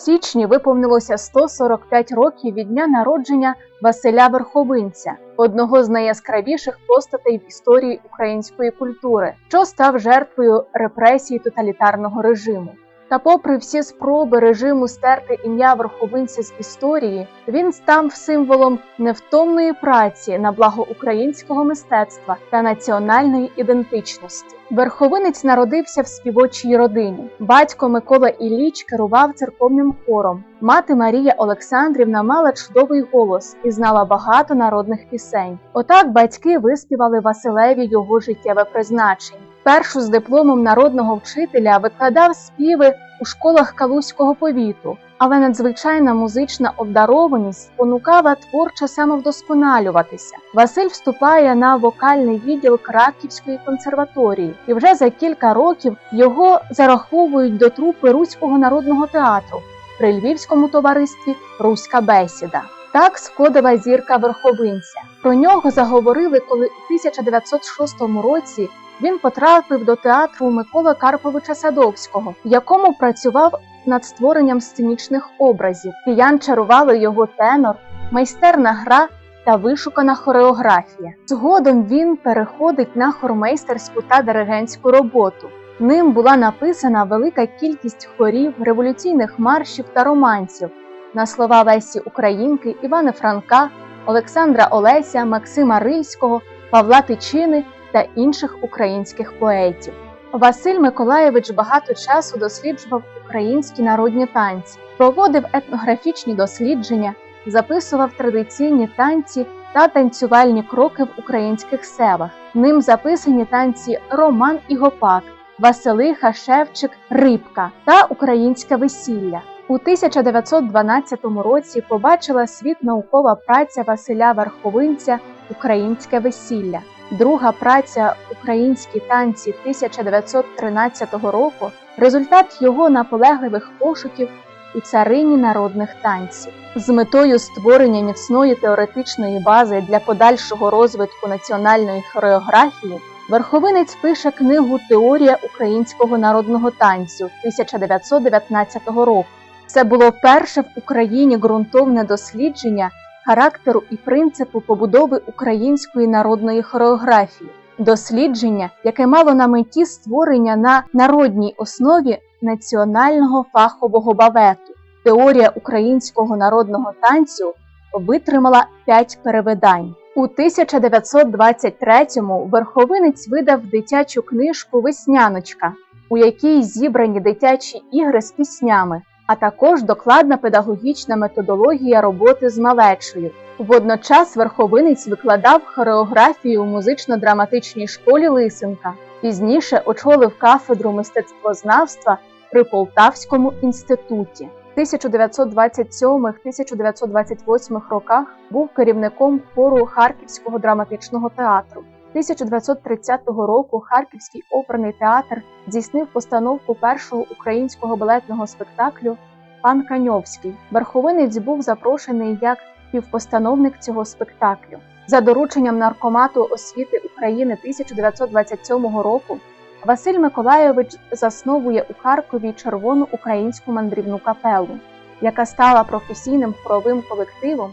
січні виповнилося 145 років від дня народження Василя Верховинця, одного з найяскравіших постатей в історії української культури, що став жертвою репресій тоталітарного режиму. Та, попри всі спроби режиму стерти ім'я верховинця з історії, він став символом невтомної праці на благо українського мистецтва та національної ідентичності. Верховинець народився в співочій родині. Батько Микола Ілліч керував церковним хором. Мати Марія Олександрівна мала чудовий голос і знала багато народних пісень. Отак батьки виспівали Василеві його життєве призначення. Першу з дипломом народного вчителя викладав співи у школах Калузького повіту, але надзвичайна музична обдарованість спонукала творчо самовдосконалюватися. Василь вступає на вокальний відділ Краківської консерваторії, і вже за кілька років його зараховують до трупи Руського народного театру при Львівському товаристві Руська бесіда. Так сходила зірка верховинця. Про нього заговорили, коли у 1906 році він потрапив до театру Миколи Карповича Садовського, в якому працював над створенням сценічних образів. Киян чарували його тенор, майстерна гра та вишукана хореографія. Згодом він переходить на хормейстерську та диригентську роботу. Ним була написана велика кількість хорів, революційних маршів та романсів на слова Лесі Українки, Івана Франка, Олександра Олеся, Максима Рильського, Павла Тичини та інших українських поетів. Василь Миколаєвич багато часу досліджував українські народні танці, проводив етнографічні дослідження, записував традиційні танці та танцювальні кроки в українських селах. Ним записані танці Роман і Гопак, Василиха, Шевчик, Рибка та Українське весілля. У 1912 році побачила світ наукова праця Василя Верховинця Українське весілля. Друга праця Українські танці 1913 року результат його наполегливих пошуків у царині народних танців з метою створення міцної теоретичної бази для подальшого розвитку національної хореографії. Верховинець пише книгу Теорія українського народного танцю 1919 року. Це було перше в Україні ґрунтовне дослідження характеру і принципу побудови української народної хореографії, дослідження, яке мало на меті створення на народній основі національного фахового балету. Теорія українського народного танцю витримала п'ять перевидань. У 1923-му Верховинець видав дитячу книжку Весняночка, у якій зібрані дитячі ігри з піснями, а також докладна педагогічна методологія роботи з малечою. Водночас Верховинець викладав хореографію у музично-драматичній школі Лисенка. Пізніше очолив кафедру мистецтвознавства при Полтавському інституті. 1927-1928 роках був керівником хору Харківського драматичного театру. 1930 року Харківський оперний театр здійснив постановку першого українського балетного спектаклю Пан Каньовський. Верховинець був запрошений як співпостановник цього спектаклю. За дорученням наркомату освіти України 1927 року Василь Миколайович засновує у Харкові червону українську мандрівну капелу, яка стала професійним хоровим колективом,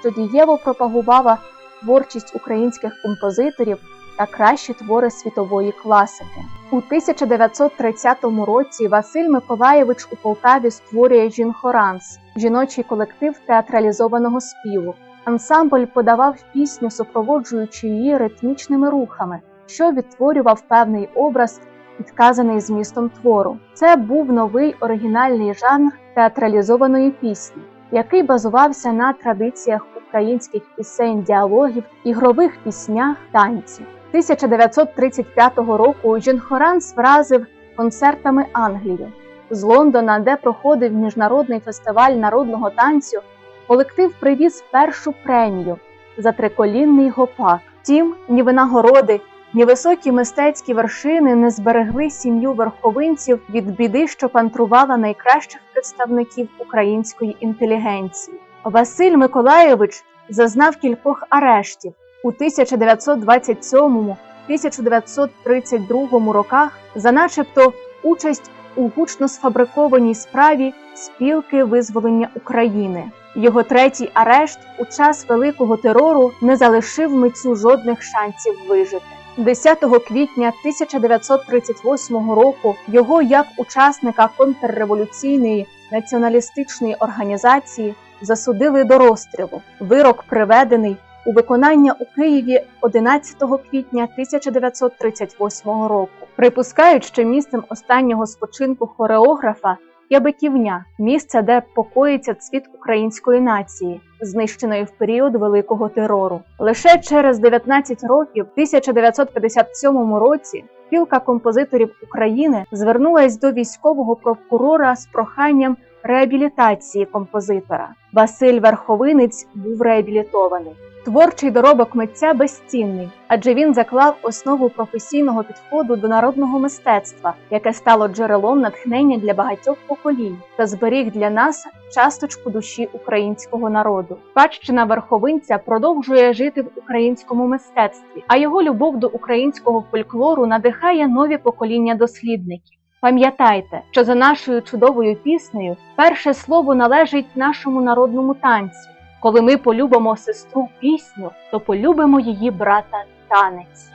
що дієво пропагувала творчість українських композиторів та кращі твори світової класики. У 1930 році Василь Миколаєвич у Полтаві створює жінхоранс жіночий колектив театралізованого співу. Ансамбль подавав пісню, супроводжуючи її ритмічними рухами, що відтворював певний образ, підказаний змістом твору. Це був новий оригінальний жанр театралізованої пісні, який базувався на традиціях українських пісень, діалогів, ігрових піснях, танців. 1935 року Жінхоранс вразив концертами Англію. З Лондона, де проходив міжнародний фестиваль народного танцю, колектив привіз першу премію за триколінний гопак. Втім, ні винагороди, ні високі мистецькі вершини не зберегли сім'ю верховинців від біди, що пантрувала найкращих представників української інтелігенції. Василь Миколайович зазнав кількох арештів у 1927-1932 роках за начебто участь у гучно сфабрикованій справі спілки визволення України. Його третій арешт у час великого терору не залишив митцю жодних шансів вижити. 10 квітня 1938 року його як учасника контрреволюційної націоналістичної організації засудили до розстрілу. Вирок приведений у виконання у Києві 11 квітня 1938 року. Припускають, що місцем останнього спочинку хореографа є Биківня, місце, де покоїться цвіт української нації, знищеної в період великого терору. Лише через 19 років, в 1957 році, спілка композиторів України звернулась до військового прокурора з проханням реабілітації композитора. Василь Верховинець був реабілітований. Творчий доробок митця безцінний, адже він заклав основу професійного підходу до народного мистецтва, яке стало джерелом натхнення для багатьох поколінь та зберіг для нас часточку душі українського народу. Спадщина верховинця продовжує жити в українському мистецтві, а його любов до українського фольклору надихає нові покоління дослідників. Пам'ятайте, що за нашою чудовою піснею перше слово належить нашому народному танцю. Коли ми полюбимо сестру пісню, то полюбимо її брата танець.